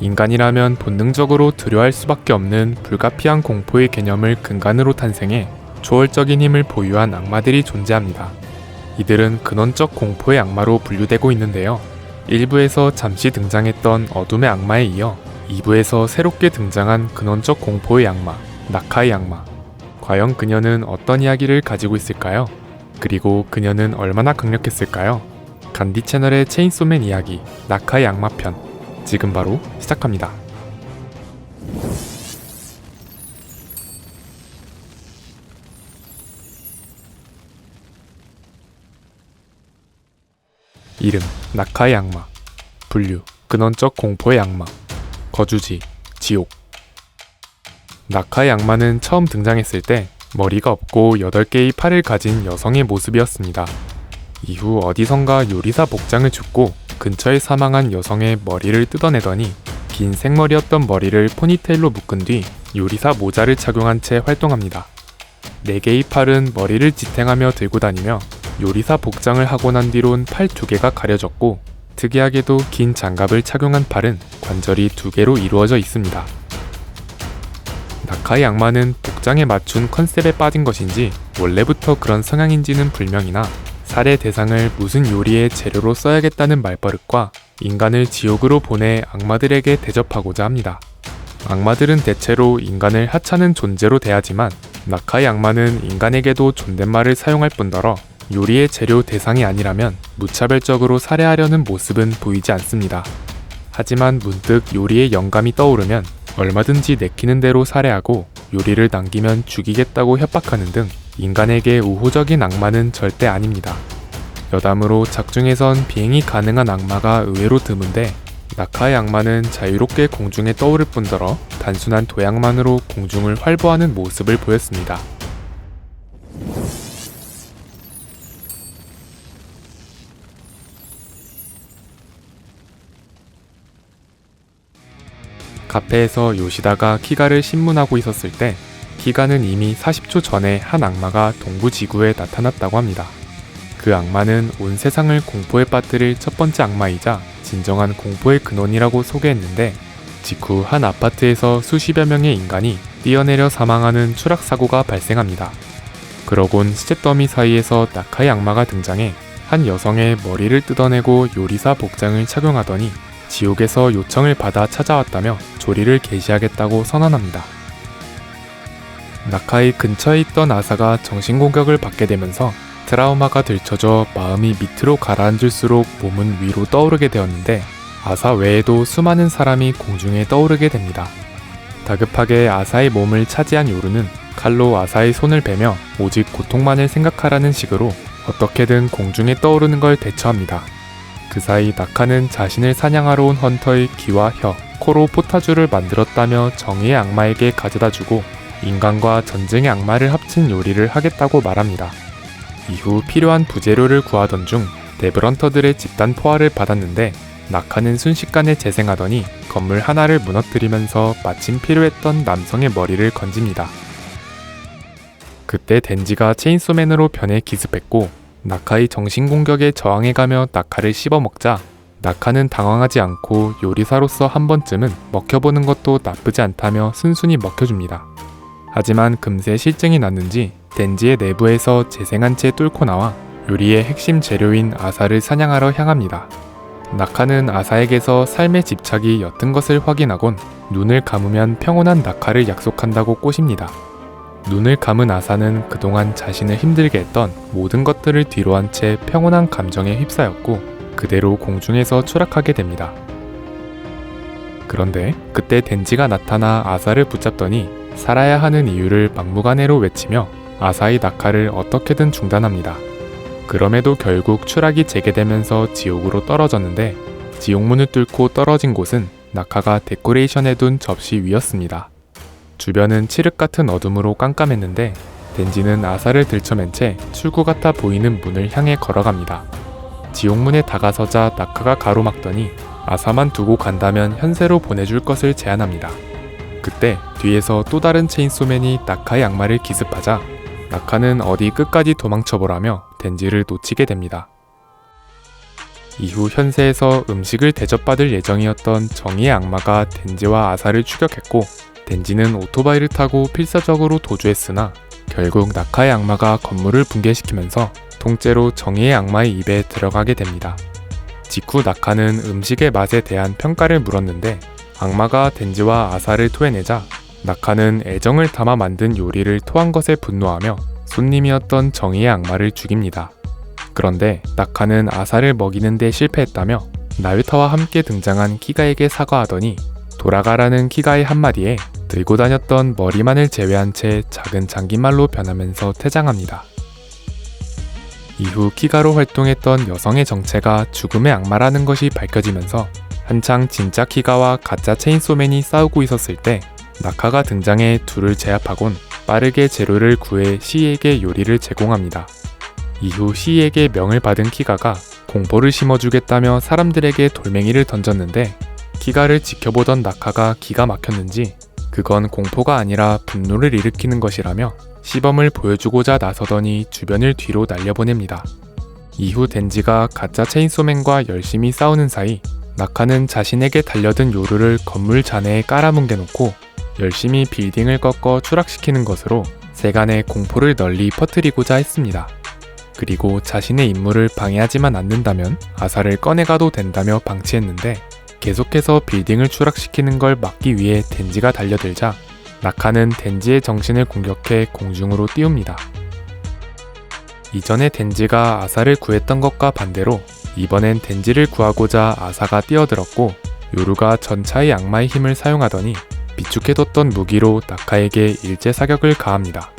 인간이라면 본능적으로 두려워할 수밖에 없는 불가피한 공포의 개념을 근간으로 탄생해 초월적인 힘을 보유한 악마들이 존재합니다. 이들은 근원적 공포의 악마로 분류되고 있는데요. 1부에서 잠시 등장했던 어둠의 악마에 이어 2부에서 새롭게 등장한 근원적 공포의 악마, 나카의 악마. 과연 그녀는 어떤 이야기를 가지고 있을까요? 그리고 그녀는 얼마나 강력했을까요? 간디 채널의 체인소맨 이야기, 나카의 악마 편. 지금 바로 시작합니다. 이름, 나카의 악마. 분류, 근원적 공포의 악마. 거주지, 지옥. 나카의 악마는 처음 등장했을 때 머리가 없고 8개의 팔을 가진 여성의 모습이었습니다. 이후 어디선가 요리사 복장을 줍고 근처에 사망한 여성의 머리를 뜯어내더니 긴 생머리였던 머리를 포니테일로 묶은 뒤 요리사 모자를 착용한 채 활동합니다. 4개의 팔은 머리를 지탱하며 들고 다니며 요리사 복장을 하고 난 뒤론 팔두 개가 가려졌고 특이하게도 긴 장갑을 착용한 팔은 관절이 두 개로 이루어져 있습니다. 나카의 악마는 복장에 맞춘 컨셉에 빠진 것인지 원래부터 그런 성향인지는 불명이나 살해 대상을 무슨 요리의 재료로 써야겠다는 말버릇과 인간을 지옥으로 보내 악마들에게 대접하고자 합니다. 악마들은 대체로 인간을 하찮은 존재로 대하지만 나카의 악마는 인간에게도 존댓말을 사용할 뿐더러 요리의 재료 대상이 아니라면 무차별적으로 살해하려는 모습은 보이지 않습니다. 하지만 문득 요리의 영감이 떠오르면 얼마든지 내키는 대로 살해하고 요리를 남기면 죽이겠다고 협박하는 등 인간에게 우호적인 악마는 절대 아닙니다. 여담으로 작중에선 비행이 가능한 악마가 의외로 드문데 나카의 악마는 자유롭게 공중에 떠오를 뿐더러 단순한 도약만으로 공중을 활보하는 모습을 보였습니다. 카페에서 요시다가 키가를 신문하고 있었을 때 키가는 이미 40초 전에 한 악마가 동부 지구에 나타났다고 합니다. 그 악마는 온 세상을 공포에 빠뜨릴 첫 번째 악마이자 진정한 공포의 근원이라고 소개했는데 직후 한 아파트에서 수십여 명의 인간이 뛰어내려 사망하는 추락 사고가 발생합니다. 그러곤 시체 더미 사이에서 나카의 악마가 등장해 한 여성의 머리를 뜯어내고 요리사 복장을 착용하더니 지옥에서 요청을 받아 찾아왔다며 조리를 개시하겠다고 선언합니다. 나카의 근처에 있던 아사가 정신공격을 받게 되면서 트라우마가 들쳐져 마음이 밑으로 가라앉을수록 몸은 위로 떠오르게 되었는데 아사 외에도 수많은 사람이 공중에 떠오르게 됩니다. 다급하게 아사의 몸을 차지한 요루는 칼로 아사의 손을 베며 오직 고통만을 생각하라는 식으로 어떻게든 공중에 떠오르는 걸 대처합니다. 그 사이 나카는 자신을 사냥하러 온 헌터의 귀와 혀, 코로 포타주를 만들었다며 정의의 악마에게 가져다 주고 인간과 전쟁의 악마를 합친 요리를 하겠다고 말합니다. 이후 필요한 부재료를 구하던 중 데브런터들의 집단 포화를 받았는데 나카는 순식간에 재생하더니 건물 하나를 무너뜨리면서 마침 필요했던 남성의 머리를 건집니다. 그때 덴지가 체인소맨으로 변해 기습했고 나카의 정신 공격에 저항해가며 나카를 씹어먹자 나카는 당황하지 않고 요리사로서 한 번쯤은 먹혀보는 것도 나쁘지 않다며 순순히 먹혀줍니다. 하지만 금세 실증이 났는지 덴지의 내부에서 재생한 채 뚫고 나와 요리의 핵심 재료인 아사를 사냥하러 향합니다. 나카는 아사에게서 삶의 집착이 옅은 것을 확인하곤 눈을 감으면 평온한 나카를 약속한다고 꼬십니다. 눈을 감은 아사는 그동안 자신을 힘들게 했던 모든 것들을 뒤로한 채 평온한 감정에 휩싸였고 그대로 공중에서 추락하게 됩니다. 그런데 그때 덴지가 나타나 아사를 붙잡더니 살아야 하는 이유를 막무가내로 외치며 아사의 낙하를 어떻게든 중단합니다. 그럼에도 결국 추락이 재개되면서 지옥으로 떨어졌는데 지옥문을 뚫고 떨어진 곳은 낙하가 데코레이션해 둔 접시 위였습니다. 주변은 칠흑 같은 어둠으로 깜깜했는데 덴지는 아사를 들쳐맨 채 출구 같아 보이는 문을 향해 걸어갑니다. 지옥문에 다가서자 낙하가 가로막더니 아사만 두고 간다면 현세로 보내줄 것을 제안합니다. 그때 뒤에서 또 다른 체인소맨이 낙하의 악마를 기습하자 낙하는 어디 끝까지 도망쳐보라며 덴지를 놓치게 됩니다. 이후 현세에서 음식을 대접받을 예정이었던 정의의 악마가 덴지와 아사를 추격했고 덴지는 오토바이를 타고 필사적으로 도주했으나 결국 나카의 악마가 건물을 붕괴시키면서 통째로 정의의 악마의 입에 들어가게 됩니다. 직후 나카는 음식의 맛에 대한 평가를 물었는데 악마가 덴지와 아사를 토해내자 나카는 애정을 담아 만든 요리를 토한 것에 분노하며 손님이었던 정의의 악마를 죽입니다. 그런데 나카는 아사를 먹이는데 실패했다며 나유타와 함께 등장한 키가에게 사과하더니 돌아가라는 키가의 한마디에 들고 다녔던 머리만을 제외한 채 작은 장기말로 변하면서 퇴장합니다. 이후 키가로 활동했던 여성의 정체가 죽음의 악마라는 것이 밝혀지면서 한창 진짜 키가와 가짜 체인소맨이 싸우고 있었을 때 나카가 등장해 둘을 제압하곤 빠르게 재료를 구해 시에게 요리를 제공합니다. 이후 시에게 명을 받은 키가가 공포를 심어주겠다며 사람들에게 돌멩이를 던졌는데 키가를 지켜보던 나카가 기가 막혔는지 그건 공포가 아니라 분노를 일으키는 것이라며 시범을 보여주고자 나서더니 주변을 뒤로 날려보냅니다. 이후 덴지가 가짜 체인소맨과 열심히 싸우는 사이 나카는 자신에게 달려든 요루를 건물 잔해에 깔아뭉개 놓고 열심히 빌딩을 꺾어 추락시키는 것으로 세간의 공포를 널리 퍼뜨리고자 했습니다. 그리고 자신의 임무를 방해하지만 않는다면 아사를 꺼내가도 된다며 방치했는데 계속해서 빌딩을 추락시키는 걸 막기 위해 덴지가 달려들자 나카는 덴지의 정신을 공격해 공중으로 띄웁니다. 이전에 덴지가 아사를 구했던 것과 반대로 이번엔 덴지를 구하고자 아사가 뛰어들었고 요루가 전차의 악마의 힘을 사용하더니 비축해뒀던 무기로 나카에게 일제 사격을 가합니다.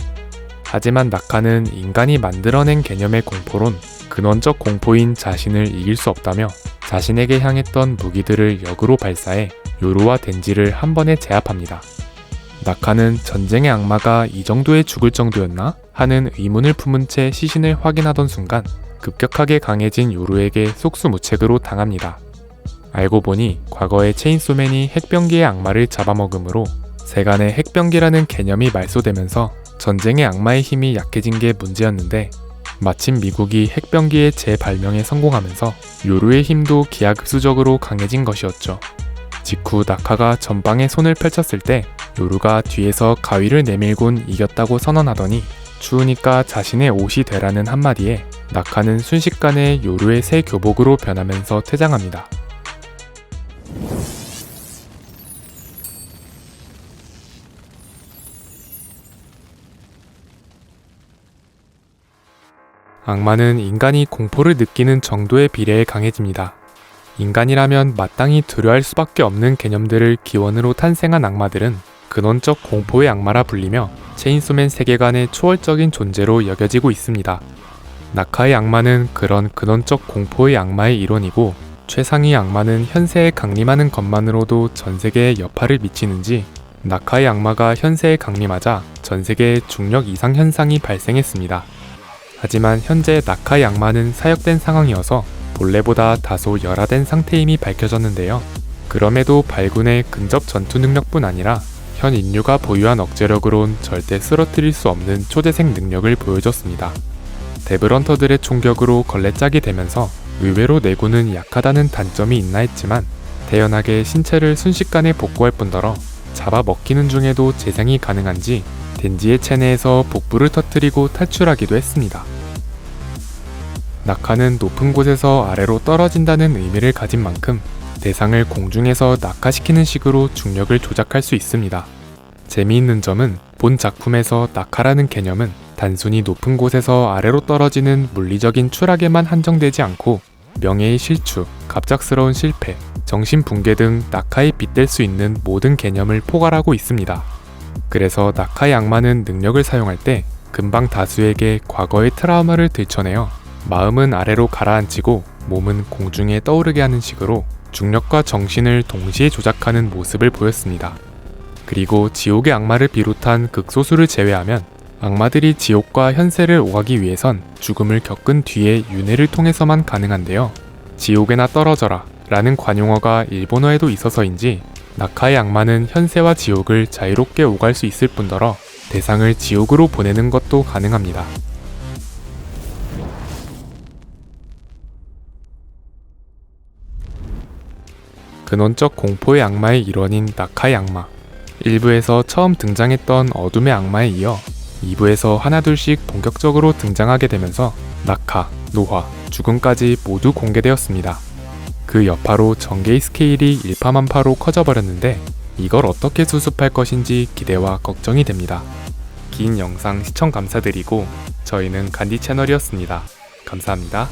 하지만 나카는 인간이 만들어낸 개념의 공포론 근원적 공포인 자신을 이길 수 없다며 자신에게 향했던 무기들을 역으로 발사해 요루와 덴지를 한 번에 제압합니다. 나카는 전쟁의 악마가 이 정도에 죽을 정도였나? 하는 의문을 품은 채 시신을 확인하던 순간 급격하게 강해진 요루에게 속수무책으로 당합니다. 알고 보니 과거의 체인소맨이 핵병기의 악마를 잡아먹으므로 세간의 핵병기라는 개념이 말소되면서 전쟁의 악마의 힘이 약해진 게 문제였는데 마침 미국이 핵병기의 재발명에 성공하면서 요루의 힘도 기하급수적으로 강해진 것이었죠. 직후 나카가 전방에 손을 펼쳤을 때 요루가 뒤에서 가위를 내밀곤 이겼다고 선언하더니 추우니까 자신의 옷이 되라는 한마디에 나카는 순식간에 요루의 새 교복으로 변하면서 퇴장합니다. 악마는 인간이 공포를 느끼는 정도의 비례에 강해집니다. 인간이라면 마땅히 두려워할 수밖에 없는 개념들을 기원으로 탄생한 악마들은 근원적 공포의 악마라 불리며 체인소맨 세계관의 초월적인 존재로 여겨지고 있습니다. 나카의 악마는 그런 근원적 공포의 악마의 일원이고 최상위 악마는 현세에 강림하는 것만으로도 전 세계에 여파를 미치는지 나카의 악마가 현세에 강림하자 전 세계에 중력 이상 현상이 발생했습니다. 하지만 현재 나카의 악마는 사역된 상황이어서 본래보다 다소 열화된 상태임이 밝혀졌는데요. 그럼에도 발군의 근접 전투 능력뿐 아니라 현 인류가 보유한 억제력으론 절대 쓰러뜨릴 수 없는 초대생 능력을 보여줬습니다. 데브런터들의 총격으로 걸레짝이 되면서 의외로 내구는 약하다는 단점이 있나 했지만 태연하게 신체를 순식간에 복구할 뿐더러 잡아먹히는 중에도 재생이 가능한지 덴지의 체내에서 복부를 터뜨리고 탈출하기도 했습니다. 낙하는 높은 곳에서 아래로 떨어진다는 의미를 가진 만큼 대상을 공중에서 낙하시키는 식으로 중력을 조작할 수 있습니다. 재미있는 점은 본 작품에서 낙하라는 개념은 단순히 높은 곳에서 아래로 떨어지는 물리적인 추락에만 한정되지 않고 명예의 실추, 갑작스러운 실패, 정신 붕괴 등 낙하에 빗댈 수 있는 모든 개념을 포괄하고 있습니다. 그래서 낙하의 악마는 능력을 사용할 때 금방 다수에게 과거의 트라우마를 들춰내어 마음은 아래로 가라앉히고 몸은 공중에 떠오르게 하는 식으로 중력과 정신을 동시에 조작하는 모습을 보였습니다. 그리고 지옥의 악마를 비롯한 극소수를 제외하면 악마들이 지옥과 현세를 오가기 위해선 죽음을 겪은 뒤에 윤회를 통해서만 가능한데요. 지옥에나 떨어져라 라는 관용어가 일본어에도 있어서인지 낙하의 악마는 현세와 지옥을 자유롭게 오갈 수 있을 뿐더러 대상을 지옥으로 보내는 것도 가능합니다. 근원적 공포의 악마의 일원인 나카의 악마. 1부에서 처음 등장했던 어둠의 악마에 이어 2부에서 하나둘씩 본격적으로 등장하게 되면서 낙하, 노화, 죽음까지 모두 공개되었습니다. 그 여파로 전개의 스케일이 일파만파로 커져버렸는데 이걸 어떻게 수습할 것인지 기대와 걱정이 됩니다. 긴 영상 시청 감사드리고 저희는 간디 채널이었습니다. 감사합니다.